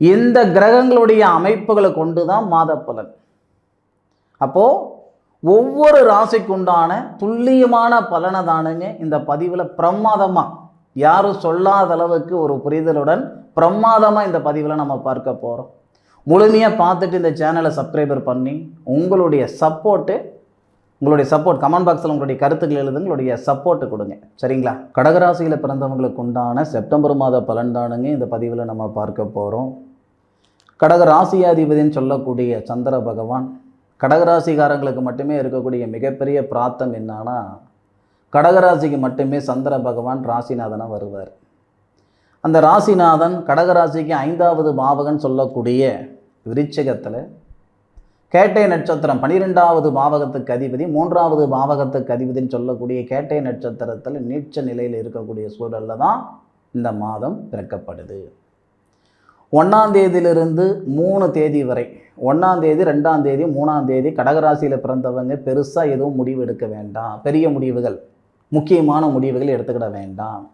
இந்த கிரகங்களுடைய அமைப்புகளை கொண்டு தான் மாத பலன் அப்போது ஒவ்வொரு ராசிக்குண்டான துல்லியமான பலனை தானுங்க இந்த பதிவில் பிரமாதமாக யாரும் சொல்லாத அளவுக்கு ஒரு புரிதலுடன் பிரமாதமாக இந்த பதிவில் நம்ம பார்க்க போகிறோம் முழுமையாக பார்த்துட்டு இந்த சேனலை சப்ஸ்கிரைபர் பண்ணி உங்களுடைய சப்போர்ட்டு உங்களுடைய சப்போர்ட் கமெண்ட் பாக்ஸில் உங்களுடைய கருத்துக்கள் எழுதுங்க உங்களுடைய சப்போர்ட்டு கொடுங்க. சரிங்களா? கடகராசியில் பிறந்தவங்களுக்கு உண்டான செப்டம்பர் மாத பலன் தானுங்க இந்த பதிவில் நம்ம பார்க்க போகிறோம் கடக ராசியாதிபதினு சொல்லக்கூடிய சந்திர பகவான் கடகராசிக்காரங்களுக்கு மட்டுமே இருக்கக்கூடிய மிகப்பெரிய பிராத்தம் என்னன்னா கடகராசிக்கு மட்டுமே சந்திர பகவான் ராசிநாதனாக வருவார். அந்த ராசிநாதன் கடகராசிக்கு ஐந்தாவது பாவகன் சொல்லக்கூடிய விருச்சகத்தில் கேட்டை நட்சத்திரம் பனிரெண்டாவது பாவகத்துக்கு அதிபதி மூன்றாவது பாவகத்துக்கு அதிபதின்னு சொல்லக்கூடிய கேட்டை நட்சத்திரத்தில் நீச்ச நிலையில் இருக்கக்கூடிய சூழலில் தான் இந்த மாதம் பிறக்கப்படுது. ஒன்றாம் தேதியிலிருந்து மூணு தேதி வரை ஒன்றாம் தேதி ரெண்டாம் தேதி மூணாம் தேதி கடகராசியில் பிறந்தவங்க பெருசாக எதுவும் முடிவு எடுக்க வேண்டாம். பெரிய முடிவுகள் முக்கியமான முடிவுகள் எடுத்துக்கிட வேண்டாம்.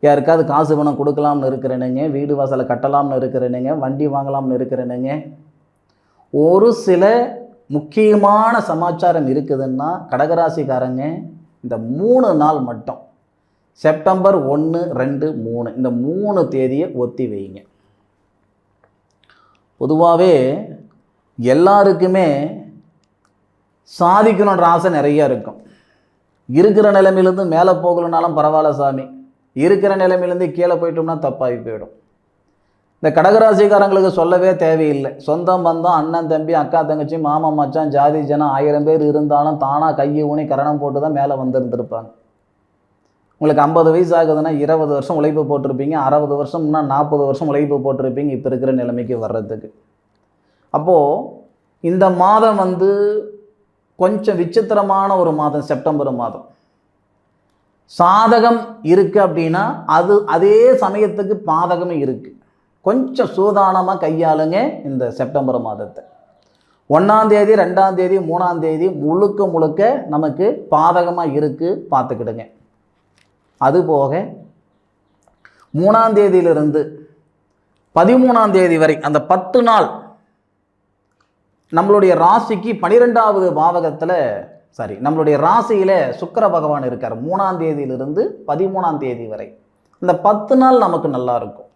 யாருக்காவது காசு பணம் கொடுக்கலாம்னு இருக்கிறேனுங்க வீடு வாசலை கட்டலாம்னு இருக்கிறேனுங்க வண்டி வாங்கலாம்னு இருக்கிறேனுங்க. ஒரு சில முக்கியமான சமாச்சாரம் இருக்குதுன்னா கடகராசிக்காரங்க இந்த மூணு நாள் மட்டும் செப்டம்பர் ஒன்று ரெண்டு மூணு இந்த மூணு தேதியை ஒத்தி வைங்க. பொதுவாகவே எல்லாருக்குமே சாதிக்கணுன்ற ஆசை நிறையா இருக்கும். இருக்கிற நிலைமையிலேருந்து மேலே போகலனாலும் பரவாயில்ல சாமி. இருக்கிற நிலைமையிலேருந்து கீழே போயிட்டோம்னா தப்பாகி போயிடும். இந்த கடகராசிக்காரங்களுக்கு சொல்லவே தேவையில்லை. சொந்தம் பந்தம் அண்ணன் தம்பி அக்கா தங்கச்சி மாமா மச்சான் ஜாதி ஜனம் ஆயிரம் பேர் இருந்தாலும் தானாக கையை ஊனி கரணம் போட்டு தான் மேலே வந்திருந்திருப்பாங்க. உங்களுக்கு ஐம்பது வயசு ஆகுதுன்னா இருபது வருஷம் உழைப்பு போட்டிருப்பீங்க அறுபது வருஷம்னா நாற்பது வருஷம் உழைப்பு போட்டிருப்பீங்க இப்போ இருக்கிற நிலைமைக்கு வர்றதுக்கு. அப்போது இந்த மாதம் வந்து கொஞ்சம் விசித்திரமான ஒரு மாதம் செப்டம்பர் மாதம். சாதகம் இருக்குது அப்படின்னா அது அதே சமயத்துக்கு பாதகமும் இருக்குது கொஞ்சம் சூதானமாக கையாளுங்க இந்த செப்டம்பர் மாதத்தை. ஒன்றாந்தேதி ரெண்டாந்தேதி ரெண்டாம் தேதி முழுக்க முழுக்க நமக்கு பாதகமாக இருக்குது பார்த்துக்கிடுங்க. அதுபோக மூணாம் தேதியிலிருந்து பதிமூணாம் தேதி வரை அந்த பத்து நாள் நம்மளுடைய ராசிக்கு பனிரெண்டாவது பாவகத்தில் சாரி நம்மளுடைய ராசியில் சுக்கிர பகவான் இருக்கார். மூணாம் தேதியிலிருந்து பதிமூணாம் தேதி வரை. இந்த பத்து நாள் நமக்கு நல்லா இருக்கும்.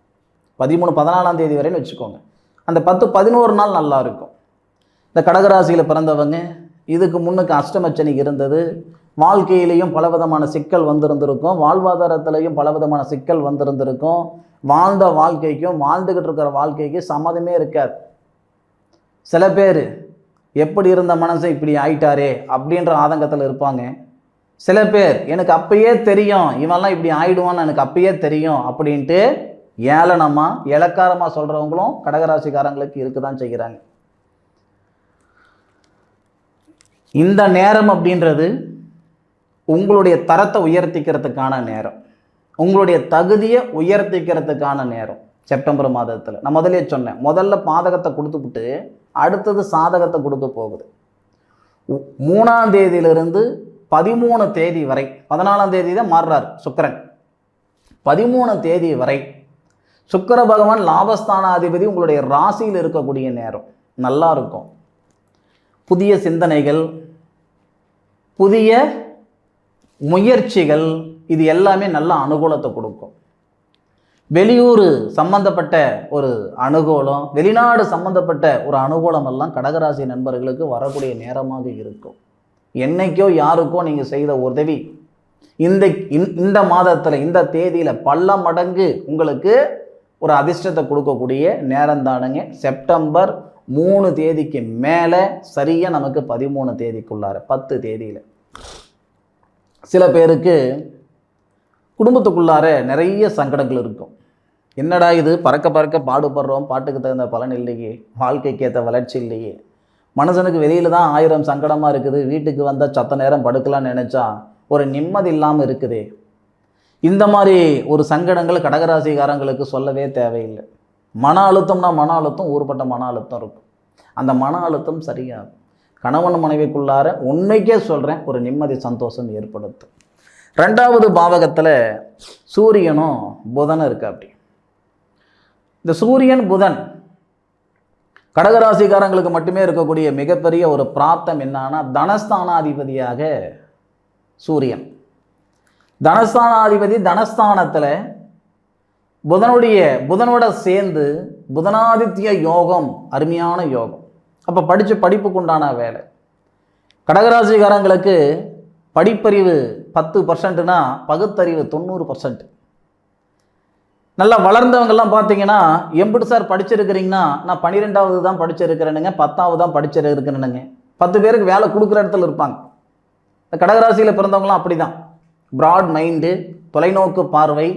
பதிமூணு பதினாலாம் தேதி வரைன்னு வச்சுக்கோங்க. அந்த பத்து பதினோரு நாள் நல்லா இருக்கும். இந்த கடகராசியில் பிறந்தவங்க இதுக்கு முன்னுக்கு அஷ்டமச்சனி இருந்தது. வாழ்க்கையிலையும் பலவிதமான சிக்கல் வந்திருந்திருக்கும். வாழ்வாதாரத்திலையும் பலவிதமான சிக்கல் வந்திருந்திருக்கும். வாழ்ந்த வாழ்க்கைக்கும் வாழ்ந்துக்கிட்டு இருக்கிற வாழ்க்கைக்கும் சம்மதமே இருக்காது. சில பேர் எப்படி இருந்த மனசை இப்படி ஆயிட்டாரே? அப்படின்ற ஆதங்கத்தில் இருப்பாங்க. சில பேர் எனக்கு அப்பயே தெரியும் இவன்லாம் இப்படி ஆயிடுவான்னு எனக்கு அப்பயே தெரியும் அப்படின்ட்டு ஏளனமாக இலக்காரமாக சொல்கிறவங்களும் கடகராசிக்காரங்களுக்கு இருக்க தான் செய்கிறாங்க. இந்த நேரம் அப்படின்றது உங்களுடைய தரத்தை உயர்த்திக்கிறதுக்கான நேரம். உங்களுடைய தகுதியை உயர்த்திக்கிறதுக்கான நேரம். செப்டம்பர் மாதத்தில். நான் முதலே சொன்னேன். முதல்ல பாதகத்தை கொடுத்துப்புட்டு அடுத்தது சாதகத்தை கொடுக்க போகுது. மூணாம் தேதியிலிருந்து பதிமூணு தேதி வரை பதினாலாம் தேதி தான் மாறுறார் சுக்கரன். பதிமூணு தேதி வரை சுக்கர பகவான் லாபஸ்தானாதிபதி உங்களுடைய ராசியில் இருக்கக்கூடிய நேரம். நல்லா இருக்கும். புதிய சிந்தனைகள் புதிய முயற்சிகள் இது எல்லாமே நல்ல அனுகூலத்தை கொடுக்கும். வெளியூர் சம்பந்தப்பட்ட ஒரு அனுகூலம் வெளிநாடு சம்பந்தப்பட்ட ஒரு அனுகூலம் எல்லாம் கடகராசி நண்பர்களுக்கு வரக்கூடிய நேரமாக இருக்கும். என்னைக்கோ யாருக்கோ நீங்கள் செய்த உதவி இந்த இந்த- இந்த மாதத்தில் இந்த தேதியில் பல மடங்கு உங்களுக்கு ஒரு அதிர்ஷ்டத்தை கொடுக்கக்கூடிய நேரம் தானுங்க. செப்டம்பர் மூணு தேதிக்கு மேலே சரியாக நமக்கு பதிமூணு தேதிக்குள்ளார பத்து தேதியில். சில பேருக்கு குடும்பத்துக்குள்ளார நிறைய சங்கடங்கள் இருக்கும். என்னடா இது? பறக்க பறக்க பாடுபடுறோம். பாட்டுக்கு தகுந்த பலன் இல்லையே. வாழ்க்கைக்கு ஏற்ற வளர்ச்சி இல்லையே. மனுஷனுக்கு வெளியில் தான் ஆயிரம் சங்கடமாக இருக்குது. வீட்டுக்கு வந்தால் சத்த நேரம் படுக்கலாம்னு நினச்சா ஒரு நிம்மதி இல்லாமல் இருக்குதே. இந்த மாதிரி ஒரு சங்கடங்கள் கடகராசிக்காரங்களுக்கு சொல்லவே தேவையில்லை. மன அழுத்தம்னா மன அழுத்தம் ஊர்பட்ட மன அழுத்தம் இருக்கும். அந்த மன அழுத்தம் சரியாகும். கணவன் மனைவிக்குள்ளார உண்மைக்கே சொல்கிறேன் ஒரு நிம்மதி சந்தோஷம் ஏற்படுத்தும். ரெண்டாவது பாவகத்தில் சூரியனும் புதனும் இருக்கு அப்படி. இந்த சூரியன் புதன் கடகராசிக்காரங்களுக்கு மட்டுமே இருக்கக்கூடிய மிகப்பெரிய ஒரு பிராப்தம் என்னன்னா தனஸ்தானாதிபதியாக சூரியன். தனஸ்தானாதிபதி தனஸ்தானத்தில் புதனுடைய புதனோட சேர்ந்து புதனாதித்ய யோகம் அருமையான யோகம். அப்போ படித்த படிப்புக்கு உண்டான வேலை. கடகராசிக்காரங்களுக்கு படிப்பறிவு பத்து பர்சன்ட்னா பகுத்தறிவு தொண்ணூறு பர்சன்ட் நல்லா வளர்ந்தவங்கெல்லாம் பார்த்தீங்கன்னா எம்பிட்டு சார் படிச்சிருக்கிறீங்கன்னா நான் பன்னிரெண்டாவது தான் படிச்சிருக்கிறேனுங்க பத்தாவது தான் படிச்சிருக்கிறேனுங்க. பத்து பேருக்கு வேலை கொடுக்குற இடத்துல இருப்பாங்க. இந்த கடகராசியில் பிறந்தவங்களாம் அப்படி தான் ப்ராட் மைண்டு தொலைநோக்கு பார்வை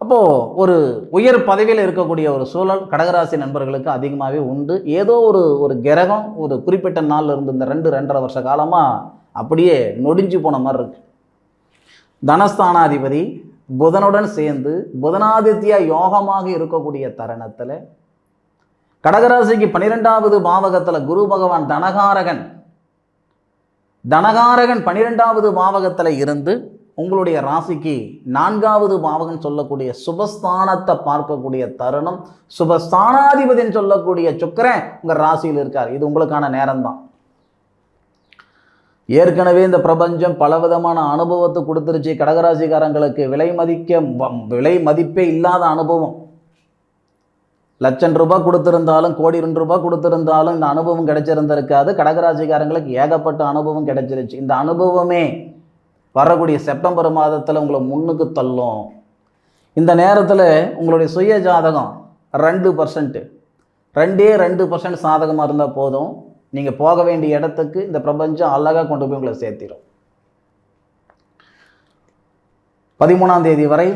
அப்போது ஒரு உயர் பதவியில் இருக்கக்கூடிய ஒரு சூழல் கடகராசி நண்பர்களுக்கு அதிகமாகவே உண்டு. ஏதோ ஒரு ஒரு கிரகம் ஒரு குறிப்பிட்ட நாளில் இருந்து இந்த ரெண்டு ரெண்டரை வருஷ காலமாக அப்படியே நொடிஞ்சு போன மாதிரி இருக்கு. தனஸ்தானாதிபதி புதனுடன் சேர்ந்து புதனாதித்ய யோகமாக இருக்கக்கூடிய தருணத்தில் கடகராசிக்கு பன்னிரெண்டாவது பாவகத்தில் குரு பகவான் தனகாரகன் தனகாரகன் பன்னிரெண்டாவது பாவகத்தில் இருந்து உங்களுடைய ராசிக்கு நான்காவது பாவகம் சொல்லக்கூடிய சுபஸ்தானத்தை பார்க்கக்கூடிய தருணம் சுபஸ்தானாதிபதின்னு சொல்லக்கூடிய சுக்கரன் உங்கள் ராசியில் இருக்கார். இது உங்களுக்கான நேரம்தான். ஏற்கனவே இந்த பிரபஞ்சம் பலவிதமான அனுபவத்தை கொடுத்துருச்சு. கடகராசிக்காரங்களுக்கு விலை மதிக்க வ- விலை மதிப்பே இல்லாத அனுபவம். லட்சம் ரூபாய் கொடுத்துருந்தாலும் கோடி ரெண்டு ரூபாய் கொடுத்துருந்தாலும் இந்த அனுபவம் கிடைச்சிருந்திருக்காது. கடகராசிக்காரங்களுக்கு ஏகப்பட்ட அனுபவம் கிடைச்சிருச்சு. இந்த அனுபவமே வரக்கூடிய செப்டம்பர் மாதத்தில் உங்களை முன்னுக்கு தள்ளும். இந்த நேரத்தில் உங்களுடைய சுய ஜாதகம் ரெண்டு பர்சன்ட்டு ரெண்டே ரெண்டு பர்சன்ட் சாதகமாக இருந்தால் போதும். நீங்கள் போக வேண்டிய இடத்துக்கு இந்த பிரபஞ்சம் அழகாக கொண்டு போய் உங்களை சேர்த்திடும் பதிமூணாம் தேதி வரை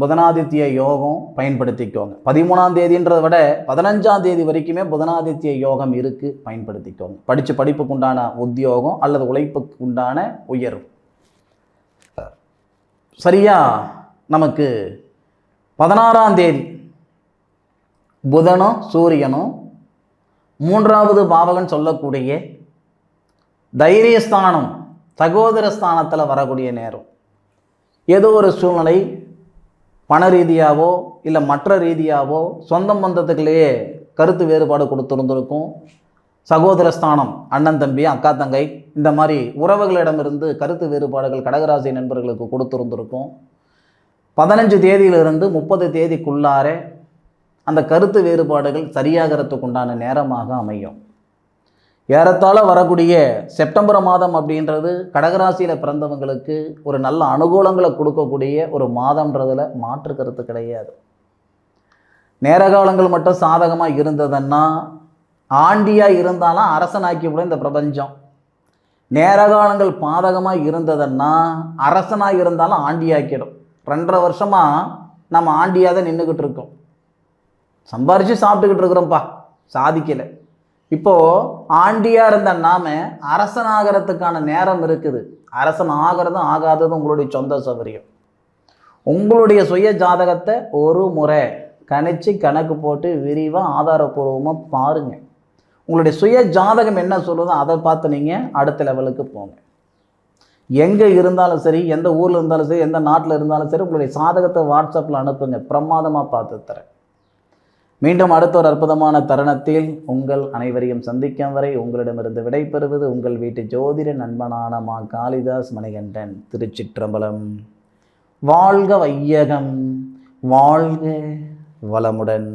புதனாதித்ய யோகம் பயன்படுத்திக்கோங்க. பதிமூணாம் தேதின்றதை விட பதினஞ்சாம் தேதி வரைக்குமே புதனாதித்ய யோகம் இருக்குது பயன்படுத்திக்கோங்க. படித்த படிப்புக்கு உண்டான உத்தியோகம் அல்லது உழைப்புக்கு உண்டான உயர்வு. சரியா? நமக்கு பதினாறாம் தேதி புதனும் சூரியனும் மூன்றாவது பாவகன் சொல்லக்கூடிய தைரியஸ்தானம் சகோதர ஸ்தானத்தில் வரக்கூடிய நேரம். ஏதோ ஒரு சூழ்நிலை பண ரீதியாகவோ இல்லை மற்ற ரீதியாகவோ சொந்தம் பந்தத்துக்குள்ளேயே கருத்து வேறுபாடு கொடுத்துருந்துருக்கும். சகோதர ஸ்தானம் அண்ணன் தம்பி அக்கா தங்கை இந்த மாதிரி உறவுகளிடமிருந்து கருத்து வேறுபாடுகள் கடகராசி நண்பர்களுக்கு கொடுத்துருந்துருக்கும். பதினஞ்சு தேதியிலிருந்து முப்பது தேதிக்குள்ளார அந்த கருத்து வேறுபாடுகள் சரியாகிறதுக்கு உண்டான நேரமாக அமையும். ஏறத்தாழ வரக்கூடிய செப்டம்பர் மாதம் அப்படின்றது கடகராசியில் பிறந்தவங்களுக்கு ஒரு நல்ல அனுகூலங்களை கொடுக்கக்கூடிய ஒரு மாதம்ன்றதில் மாற்று கருத்து கிடையாது. நேர காலங்கள் மட்டும் சாதகமாக இருந்ததுன்னா ஆண்டியாக இருந்தாலும் அரசனாக்கி கூட இந்த பிரபஞ்சம். நேரகாலங்கள் பாதகமாக இருந்ததுன்னா அரசனாக இருந்தாலும் ஆண்டியாக்கிடும். ரெண்டரை வருஷமாக நம்ம ஆண்டியாக தான் நின்றுக்கிட்டு இருக்கோம். சம்பாரித்து சாப்பிட்டுக்கிட்டு இருக்கிறோம்ப்பா சாதிக்கலை. இப்போது ஆண்டியாக இருந்த நாம அரசனாகிறதுக்கான நேரம் இருக்குது. அரசன் ஆகிறதும் ஆகாததும் உங்களுடைய சொந்த சௌகரியம். உங்களுடைய சுய ஜாதகத்தை ஒரு முறை கணிச்சு கணக்கு போட்டு விரிவாக ஆதாரபூர்வமாக பாருங்கள் உங்களுடைய சுய ஜாதகம் என்ன சொல்லுதோ அதை பார்த்து நீங்கள் அடுத்த லெவலுக்கு போங்க. எங்கே இருந்தாலும் சரி எந்த ஊரில் இருந்தாலும் சரி எந்த நாட்டில் இருந்தாலும் சரி உங்களுடைய சாதகத்தை வாட்ஸ்அப்பில் அனுப்புங்க. பிரமாதமாக பார்த்து தரேன். மீண்டும் அடுத்த ஒரு அற்புதமான தருணத்தில் உங்கள் அனைவரையும் சந்திக்கும் வரை உங்களிடமிருந்து விடைபெறுவது உங்கள் வீட்டு ஜோதிட நண்பனான மா காளிதாஸ் மணிகண்டன் திருச்சிற்றம்பலம். வாழ்க வையகம் வாழ்க வளமுடன்.